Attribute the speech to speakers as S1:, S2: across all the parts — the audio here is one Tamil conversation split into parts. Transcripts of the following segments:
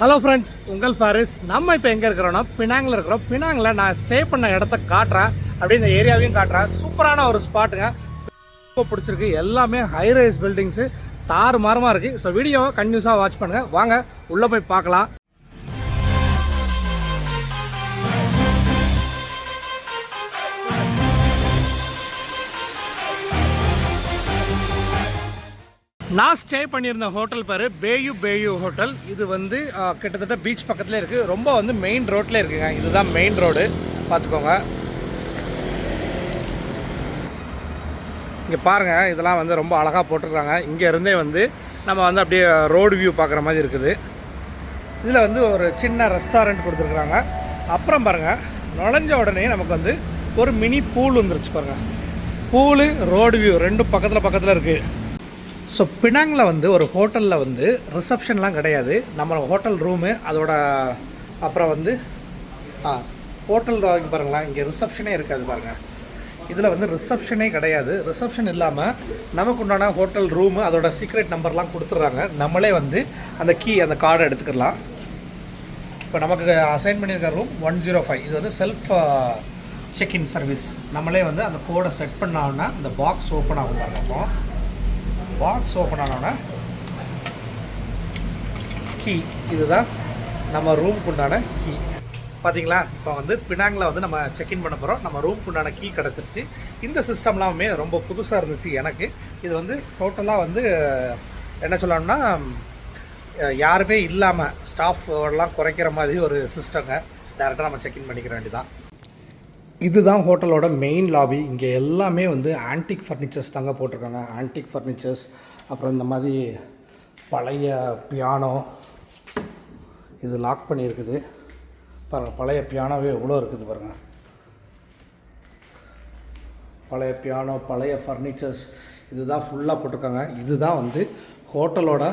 S1: ஹலோ ஃப்ரெண்ட்ஸ் உங்கள் ஃபாரிஸ் நம்ம இப்போ எங்கே இருக்கிறோன்னா பினாங்கில் இருக்கிறோம். பினாங்கில் நான் ஸ்டே பண்ண இடத்த காட்டுறேன். அப்படியே இந்த ஏரியாவையும் காட்டுறேன். சூப்பரான ஒரு ஸ்பாட்டுங்க ரொம்ப பிடிச்சிருக்கு. எல்லாமே ஹை ரைஸ் பில்டிங்ஸு தாறு மாறமாக இருக்குது ஸோ வீடியோவை கன்யூஸாக வாட்ச் பண்ணுங்கள் வாங்க உள்ளே போய் பார்க்கலாம். நான் ஸ்டே பண்ணியிருந்த ஹோட்டல் பேர் பேயு பேயு ஹோட்டல் இது வந்து கிட்டத்தட்ட பீச் பக்கத்துலேயே இருக்குது ரொம்ப வந்து மெயின் ரோட்டில் இருக்குங்க. இதுதான் மெயின் ரோடு பார்த்துக்கோங்க. இங்கே பாருங்கள் இதெல்லாம் வந்து ரொம்ப அழகாக போட்டிருக்காங்க. இங்கே இருந்தே வந்து நம்ம வந்து அப்படியே ரோடு வியூ பார்க்குற மாதிரி இருக்குது. இதில் வந்து ஒரு சின்ன ரெஸ்டாரண்ட் கொடுத்துருக்குறாங்க அப்புறம் பாருங்கள் நுழைஞ்ச உடனே நமக்கு வந்து ஒரு மினி பூல் வந்துருச்சு பாருங்கள் பூலு ரோடு வியூ ரெண்டும் பக்கத்தில் பக்கத்தில் இருக்குது ஸோ பினாங்கில் வந்து ஒரு ஹோட்டலில் வந்து ரிசப்ஷன்லாம் கிடையாது. நம்ம ஹோட்டல் ரூமு அதோட அப்புறம் வந்து ஆ ஹோட்டல் பாருங்களேன். இங்கே ரிசப்ஷனே இருக்காது பாருங்கள் இதில் வந்து ரிசப்ஷனே கிடையாது. ரிசப்ஷன் இல்லாமல் நமக்கு உண்டான ஹோட்டல் ரூமு அதோட சீக்ரெட் நம்பர்லாம் கொடுத்துட்றாங்க. நம்மளே வந்து அந்த கீ அந்த கார்டை எடுத்துக்கலாம் இப்போ நமக்கு அசைன் பண்ணியிருக்க ரூம் ஒன் ஜீரோ ஃபைவ் இது வந்து செல்ஃப் செக்இன் சர்வீஸ் நம்மளே வந்து அந்த கோடை செட் பண்ணோன்னா அந்த பாக்ஸ் ஓப்பன் ஆகும் பாருங்க அப்போ. பாக்ஸ் ஓப்பன் ஆனோன்னா கீ இதுதான் நம்ம ரூமுக்கு உண்டான கீ பார்த்தீங்களா இப்போ வந்து பினாங்கில் வந்து நம்ம செக்இன் பண்ண போகிறோம் நம்ம ரூமுக்கு உண்டான கீ கிடச்சிருச்சு. இந்த சிஸ்டம்லாமே ரொம்ப புதுசாக இருந்துச்சு எனக்கு. இது வந்து டோட்டலாக வந்து என்ன சொல்லணும்னா யாருமே இல்லாமல் ஸ்டாஃப் எல்லாம் குறைக்கிற மாதிரி ஒரு சிஸ்டங்க டேரெக்டாக நம்ம செக்இன் பண்ணிக்கிற வேண்டியதான் இதுதான் ஹோட்டலோட மெயின் லாபி இங்கே எல்லாமே வந்து ஆன்டிக் ஃபர்னிச்சர்ஸ் தாங்க போட்டிருக்காங்க. ஆன்டிக் ஃபர்னிச்சர்ஸ் அப்புறம் இந்த மாதிரி பழைய பியானோ இது லாக் பண்ணியிருக்குது. பாருங்கள் பழைய பியானோவே எவ்வளோ இருக்குது பாருங்கள் பழைய பியானோ பழைய ஃபர்னிச்சர்ஸ் இதுதான் ஃபுல்லாக போட்டிருக்காங்க. இதுதான் வந்து ஹோட்டலோட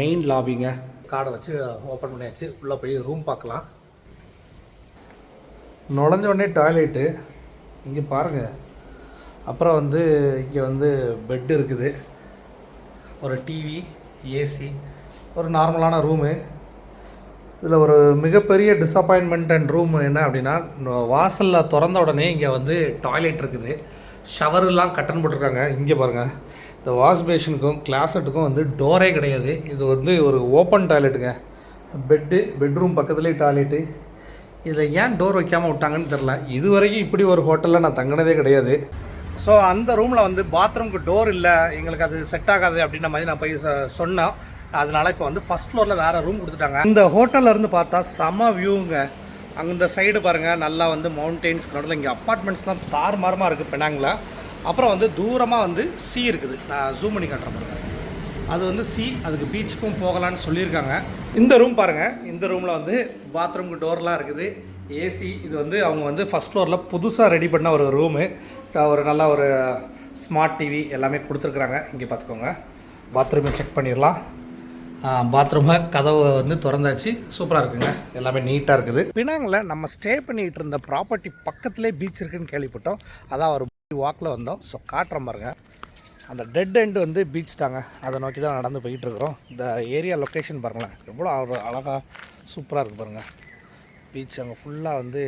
S1: மெயின் லாபிங்க கார்டை வச்சு ஓப்பன் பண்ணியாச்சு. உள்ளே போய் ரூம் பார்க்கலாம். நுழைஞ்சோடனே டாய்லெட்டு. இங்கே பாருங்கள் அப்புறம் வந்து இங்கே வந்து பெட் இருக்குது. ஒரு டிவி ஏசி ஒரு நார்மலான ரூமு இதில் ஒரு மிகப்பெரிய டிஸப்பாயின்மெண்ட் அண்ட் ரூம் என்ன அப்படின்னா வாசலில் திறந்த உடனே இங்கே வந்து டாய்லெட் இருக்குது. ஷவர்லாம் கட்டன் போட்டிருக்காங்க. இங்கே பாருங்கள் இந்த வாஷ் பேஷனுக்கும் கிளாசட்டுக்கும் வந்து டோரே கிடையாது. இது வந்து ஒரு ஓப்பன் டாய்லெட்டுங்க பெட்டு பெட்ரூம் பக்கத்துலேயே டாய்லெட்டு இதில் ஏன் டோர் வைக்காமல் விட்டாங்கன்னு தெரில இது வரைக்கும் இப்படி ஒரு ஹோட்டலில் நான் தங்கினதே கிடையாது. ஸோ அந்த ரூமில் வந்து பாத்ரூம்க்கு டோர் இல்லை. எங்களுக்கு அது செட் ஆகாது அப்படின்ற மாதிரி நான் போய் சொ- சொன்னோம் அதனால இப்போ வந்து ஃபஸ்ட் ஃப்ளோரில் வேறு ரூம் கொடுத்துட்டாங்க. இந்த ஹோட்டல்லேருந்து பார்த்தா செம வியூங்க அங்கே இந்த சைடு பாருங்கள் நல்லா வந்து மவுண்டெயின்ஸ் நடுவில் இங்கே அப்பார்ட்மெண்ட்ஸ்லாம் தாறுமாறமாக இருக்குது பெனாங்கில் அப்புறம் வந்து தூரமாக வந்து சி இருக்குது. நான் ஜூம் பண்ணி காட்டுறேன் பாருங்கள் அது வந்து சி அதுக்கு பீச்சுக்கும் போகலான்னு சொல்லியிருக்காங்க. இந்த ரூம் பாருங்கள் இந்த ரூமில் வந்து பாத்ரூம்க்கு டோர்லாம் இருக்குது. ஏசி இது வந்து அவங்க வந்து ஃபஸ்ட் ஃப்ளோரில் புதுசாக ரெடி பண்ண ஒரு ரூமு ஒரு நல்ல ஒரு ஸ்மார்ட் டிவி எல்லாமே கொடுத்துருக்குறாங்க. இங்கே பார்த்துக்கோங்க. பாத்ரூமை செக் பண்ணிடலாம். பாத்ரூமை கதவு வந்து திறந்தாச்சு. சூப்பராக இருக்குங்க. எல்லாமே நீட்டாக இருக்குது. பினாங்கில் நம்ம ஸ்டே பண்ணிகிட்டு இருந்த ப்ராப்பர்ட்டி பக்கத்துலேயே பீச் இருக்குதுன்னு கேள்விப்பட்டோம். அதான் ஒரு வாக்கில் வந்தோம். ஸோ காட்டுறோம் பாருங்க. அந்த டெட் எண்டு வந்து பீச் தாங்க. அதை நோக்கி தான் நடந்து போயிட்டு இருக்கிறோம் இந்த ஏரியா லொக்கேஷன் பாருங்களேன். எவ்வளோ அழகாக அழகா சூப்பராக இருக்குது பாருங்கள் பீச் அங்கே ஃபுல்லாக வந்து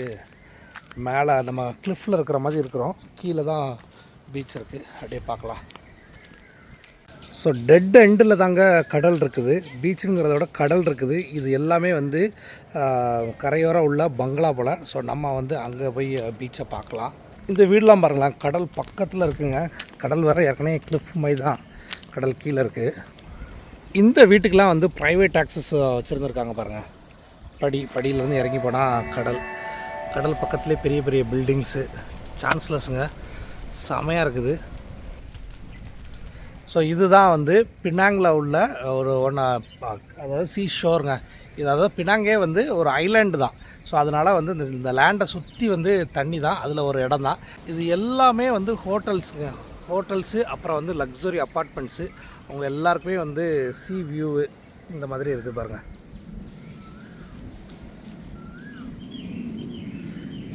S1: மேலே நம்ம கிளிஃபில் இருக்கிற மாதிரி இருக்கிறோம். கீழே தான் பீச் இருக்குது அப்படியே பார்க்கலாம். ஸோ டெட் எண்டில் தாங்க கடல் இருக்குது. பீச்சுங்கிறத விட கடல் இருக்குது. இது எல்லாமே வந்து கரையோரம் உள்ள பங்களா போல். ஸோ நம்ம வந்து அங்கே போய் பீச்சை பார்க்கலாம். இந்த வீடெலாம் பாருங்களேன் கடல் பக்கத்தில் இருக்குங்க. கடல் வர ஏற்கனவே கிளிஃப் மாதிரி தான். கடல் கீழே இருக்குது இந்த வீட்டுக்கெலாம் வந்து ப்ரைவேட் ஆக்சஸ் வச்சுருந்துருக்காங்க பாருங்கள் படி படியிலேருந்து இறங்கி போனால் கடல். கடல் பக்கத்துலேயே பெரிய பெரிய பில்டிங்ஸு சான்ஸ்லெஸ்ஸுங்க செமையாக இருக்குது. ஸோ இதுதான் வந்து பினாங்கில் உள்ள ஒரு ஒன்று uh, அதாவது சீ ஷோருங்க இது அதாவது பினாங்கே வந்து ஒரு ஐலாண்டு தான். ஸோ அதனால் வந்து இந்த இந்த லேண்டை சுற்றி வந்து தண்ணி தான். அதில் ஒரு இடம் தான். இது எல்லாமே வந்து ஹோட்டல்ஸுங்க ஹோட்டல்ஸு அப்புறம் வந்து லக்ஸுரி அப்பார்ட்மெண்ட்ஸு அவங்க எல்லாருக்குமே வந்து சி வியூவு இந்த மாதிரி இருக்குது பாருங்கள்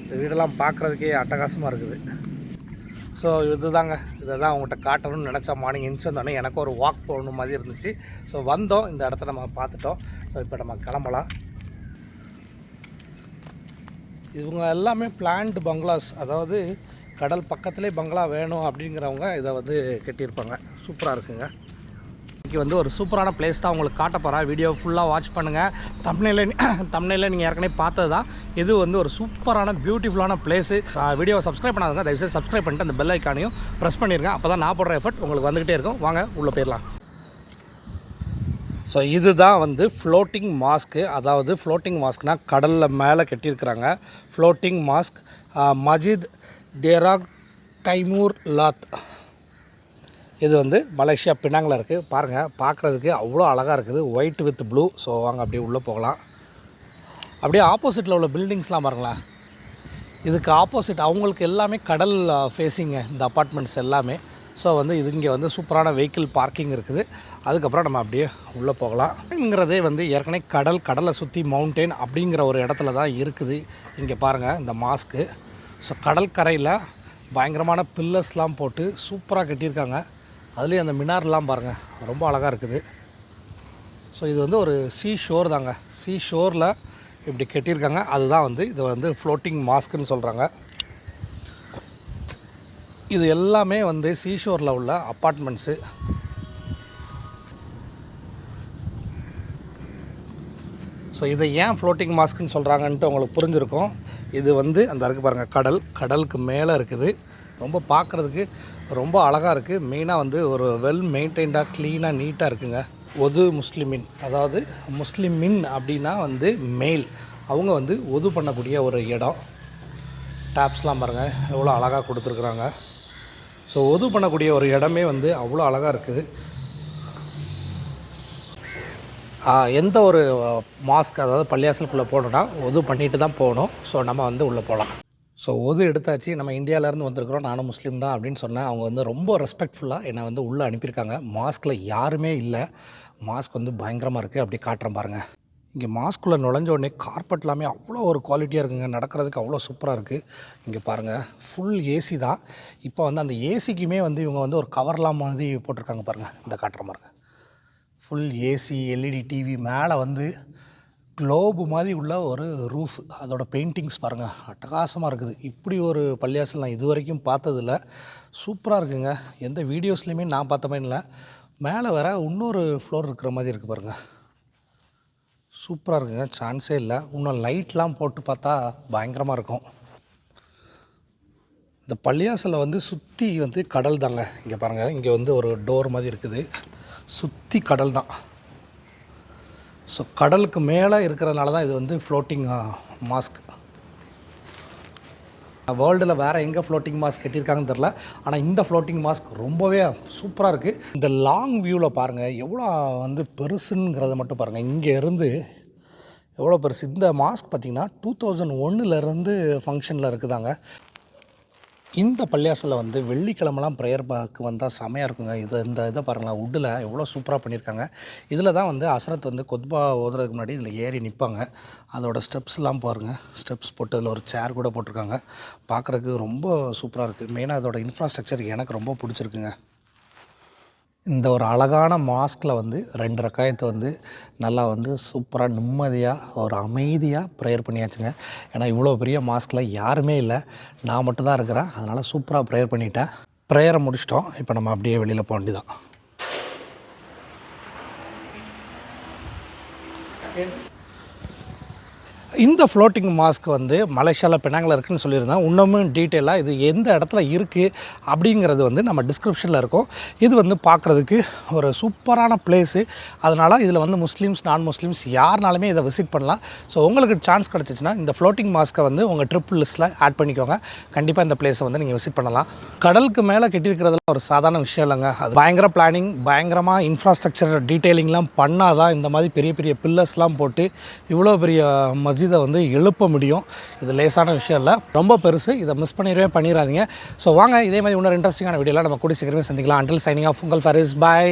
S1: இந்த வீடெல்லாம் பார்க்குறதுக்கே அட்டகாசமாக இருக்குது. ஸோ இதுதாங்க. இதை தான் உங்கள்கிட்ட காட்டணும்னு நினச்சா மார்னிங் எந்திரிச்சு எனக்கு ஒரு வாக் போகணும் மாதிரி இருந்துச்சு. ஸோ வந்தோம். இந்த இடத்த நம்ம பார்த்துட்டோம். ஸோ இப்போ நம்ம கிளம்பலாம். இவங்க எல்லாமே பிளான்டு பங்களாஸ் அதாவது கடல் பக்கத்துலேயே பங்களா வேணும் அப்படிங்கிறவங்க இதை வந்து கட்டியிருப்பாங்க. சூப்பராக இருக்குங்க. இன்றைக்கி வந்து ஒரு சூப்பரான பிளேஸ் தான் உங்களுக்கு காட்ட போகிறேன் வீடியோ ஃபுல்லாக வாட்ச் பண்ணுங்கள் தமிழில் தமிழில் நீங்கள் ஏற்கனவே பார்த்தது தான் இது வந்து ஒரு சூப்பரான பியூட்டிஃபுல்லான பிளேஸு வீடியோவை சப்ஸ்கிரைப் பண்ணாதுங்க தயவுசெய்து சப்ஸ்கிரைப் பண்ணிட்டு அந்த பெல் ஐக்கானையும் ப்ரெஸ் பண்ணிடுங்க அப்போ தான் நான் போடுற எஃபர்ட் உங்களுக்கு வந்துகிட்டே இருக்கும். வாங்க உள்ளே போயிடலாம். ஸோ இதுதான் வந்து ஃப்ளோட்டிங் மாஸ்க்கு அதாவது ஃப்ளோட்டிங் மாஸ்க்னால் கடலில் மேலே கட்டியிருக்கிறாங்க. ஃப்ளோட்டிங் மாஸ்க் மஜித் டேராக் டைமூர் லாத். இது வந்து மலேசியா பினாங்கில் இருக்குது பாருங்கள் பார்க்குறதுக்கு அவ்வளோ அழகாக இருக்குது. ஒயிட் வித் ப்ளூ ஸோ வாங்க அப்படியே உள்ளே போகலாம். அப்படியே ஆப்போசிட்டில் உள்ள பில்டிங்ஸ்லாம் பாருங்களேன். இதுக்கு ஆப்போசிட் அவங்களுக்கு எல்லாமே கடல் ஃபேஸிங்க இந்த அப்பார்ட்மெண்ட்ஸ் எல்லாமே. ஸோ வந்து இது இங்கே வந்து சூப்பரான வெஹிக்கிள் பார்க்கிங் இருக்குது. அதுக்கப்புறம் நம்ம அப்படியே உள்ளே போகலாம்ங்கிறதே வந்து ஏற்கனவே கடல் கடலை சுற்றி மவுண்டெயின் அப்படிங்கிற ஒரு இடத்துல தான் இருக்குது. இங்கே பாருங்கள் இந்த மாஸ்க்கு ஸோ கடற்கரையில் பயங்கரமான பில்லர்ஸ்லாம் போட்டு சூப்பராக கட்டியிருக்காங்க. அதுலேயும் அந்த மினார்லாம் பாருங்கள் ரொம்ப அழகாக இருக்குது. ஸோ இது வந்து ஒரு சீ ஷோர் தாங்க. சீ ஷோரில் இப்படி கட்டியிருக்காங்க. அதுதான் வந்து இது வந்து ஃப்ளோட்டிங் மாஸ்க்குன்னு சொல்கிறாங்க இது எல்லாமே வந்து சீஷோரில் உள்ள அப்பார்ட்மெண்ட்ஸு ஸோ இதை ஏன் ஃப்ளோட்டிங் மாஸ்க்குன்னு சொல்கிறாங்கன்ட்டு உங்களுக்கு புரிஞ்சிருக்கும். இது வந்து அந்த இருக்கு பாருங்கள் கடல். கடலுக்கு மேலே இருக்குது. ரொம்ப பார்க்குறதுக்கு ரொம்ப அழகாக இருக்குது மெயினாக வந்து ஒரு வெல் மெயின்டைன்டாக க்ளீனாக நீட்டாக இருக்குங்க. ஒது முஸ்லிமின் அதாவது முஸ்லிமின் அப்படின்னா வந்து மேல் அவங்க வந்து ஒது பண்ணக்கூடிய ஒரு இடம். டேப்ஸ்லாம் பாருங்கள் எவ்வளோ அழகாக கொடுத்துருக்குறாங்க. ஸோ ஒது பண்ணக்கூடிய ஒரு இடமே வந்து அவ்வளோ அழகாக இருக்குது. எந்த ஒரு மாஸ்க் அதாவது பள்ளியாசலுக்குள்ளே போகணுன்னா ஒது பண்ணிட்டு தான் போகணும். ஸோ நம்ம வந்து உள்ளே போகலாம். ஸோ ஒது எடுத்தாச்சு. நம்ம இந்தியாவிலேருந்து வந்திருக்கிறோம். நானும் முஸ்லீம் தான் அப்படின்னு சொன்னேன். அவங்க வந்து ரொம்ப ரெஸ்பெக்ட்ஃபுல்லாக என்னை வந்து உள்ளே அனுப்பியிருக்காங்க. மாஸ்கில் யாருமே இல்லை. மாஸ்க் வந்து பயங்கரமாக இருக்குது அப்படி காட்டுறேன் பாருங்கள் இங்கே மாஸ்க்குள்ளே நுழைஞ்ச உடனே கார்பெட் எல்லாமே அவ்வளோ ஒரு குவாலிட்டியாக இருக்குங்க. நடக்கிறதுக்கு அவ்வளோ சூப்பராக இருக்குது இங்கே பாருங்கள் ஃபுல் ஏசி தான். இப்போ வந்து அந்த ஏசிக்குமே வந்து இவங்க வந்து ஒரு கவர்லாம் மாதிரி போட்டிருக்காங்க பாருங்கள் இந்த காட்டுற பாருங்கள் ஃபுல் ஏசி எல்இடி டிவி மேலே வந்து க்ளோபு மாதிரி உள்ள ஒரு ரூஃப் அதோட பெயிண்டிங்ஸ் பாருங்கள் அட்டகாசமாக இருக்குது. இப்படி ஒரு பள்ளியாசல் நான் இது வரைக்கும் பார்த்ததில்ல சூப்பராக இருக்குங்க. எந்த வீடியோஸ்லையுமே நான் பார்த்த மாதிரி இல்லை. மேலே வேற இன்னொரு ஃப்ளோர் இருக்கிற மாதிரி இருக்குது பாருங்கள் சூப்பராக இருக்குங்க. சான்ஸே இல்லை. இன்னும் லைட்லாம் போட்டு பார்த்தா பயங்கரமாக இருக்கும். இந்த பள்ளியாசலை வந்து சுற்றி வந்து கடல் தாங்க. இங்கே பாருங்கள் இங்கே வந்து ஒரு டோர் மாதிரி இருக்குது. சுற்றி கடல் தான். ஸோ கடலுக்கு மேலே இருக்கிறதுனால தான் இது வந்து ஃப்ளோட்டிங் மாஸ்க் வேர்ல்டில் வேறு எங்கே ஃப்ளோட்டிங் மாஸ்க் கட்டியிருக்காங்கன்னு தெரில ஆனால் இந்த ஃப்ளோட்டிங் மாஸ்க் ரொம்பவே சூப்பராக இருக்குது இந்த லாங் வியூவில் பாருங்கள் எவ்வளோ வந்து பெருசுங்கிறத மட்டும் பாருங்கள் இங்கே இருந்து எவ்வளோ பெருசு. இந்த மாஸ்க் பார்த்திங்கன்னா டூ தௌசண்ட் ஒன்னுலேருந்து ஃபங்க்ஷனில் இருக்குதாங்க. இந்த பள்ளியாசில் வந்து வெள்ளிக்கிழமெல்லாம் ப்ரேயர் பாக்கு வந்தால் செமையாக இருக்குங்க. இது இந்த இதை பாருங்களேன் உட்டில் எவ்வளோ சூப்பராக பண்ணியிருக்காங்க இதில் தான் வந்து அசரத் வந்து கொத்பா ஓதுறதுக்கு முன்னாடி இதில் ஏறி நிற்பாங்க அதோட ஸ்டெப்ஸ்லாம் பாருங்கள் ஸ்டெப்ஸ் போட்டு அதில் ஒரு சேர் கூட போட்டிருக்காங்க. பார்க்குறதுக்கு ரொம்ப சூப்பராக இருக்குது மெயினாக அதோட இன்ஃப்ராஸ்ட்ரக்சர் எனக்கு ரொம்ப பிடிச்சிருக்குங்க. இந்த ஒரு அழகான மாஸ்கில் வந்து ரெண்டு ரக்காயத்தை வந்து நல்லா வந்து சூப்பராக நிம்மதியாக ஒரு அமைதியாக ப்ரேயர் பண்ணியாச்சுங்க. ஏன்னா இவ்வளோ பெரிய மாஸ்கில் யாருமே இல்லை. நான் மட்டும் தான் இருக்கிறேன். அதனால் சூப்பராக ப்ரேயர் பண்ணிட்டேன். ப்ரேயரை முடிச்சிட்டோம். இப்போ நம்ம அப்படியே வெளியில் போக வேண்டியதான் இந்த ஃப்ளோட்டிங் மாஸ்க் வந்து மலேசியாவில் பெனாங்கில் இருக்குன்னு சொல்லியிருந்தேன். இன்னமும் டீட்டெயிலாக இது எந்த இடத்துல இருக்குது அப்படிங்கிறது வந்து நம்ம டிஸ்கிரிப்ஷனில் இருக்கும். இது வந்து பார்க்குறதுக்கு ஒரு சூப்பரான பிளேஸு அதனால் இதில் வந்து முஸ்லீம்ஸ் நான் முஸ்லீம்ஸ் யாருனாலுமே இதை விசிட் பண்ணலாம். ஸோ உங்களுக்கு சான்ஸ் கிடச்சிச்சின்னா இந்த ஃப்ளோட்டிங் மாஸ்க்கை வந்து உங்கள் ட்ரிப் லிஸ்ட்டில் ஆட் பண்ணிக்கோங்க. கண்டிப்பாக இந்த பிளேஸை வந்து நீங்கள் விசிட் பண்ணலாம். கடலுக்கு மேலே கட்டியிருக்கிறதுலாம் ஒரு சாதாரண விஷயம் இல்லைங்க. அது பயங்கர பிளானிங் பயங்கரமாக இன்ஃப்ராஸ்ட்ரக்சர் டீட்டெயிலிங்லாம் பண்ணால் தான் இந்த மாதிரி பெரிய பெரிய பில்லர்ஸ்லாம் போட்டு இவ்வளோ பெரிய மஜித் வந்து எழுப்ப முடியும். இது லேசான விஷயம் இல்லை. ரொம்ப பெருசு. இதை மிஸ் பண்ணிடவே பண்ணிடாதீங்க ஸோ வாங்க இதே மாதிரி இன்னொரு இன்ட்ரெஸ்டிங்கான வீடியோலாம் நம்ம கூடி சீக்கிரமே சந்திக்கலாம். அண்டில் சைனிங் ஆஃப் உங்கள் ஃபரிஸ் பாய்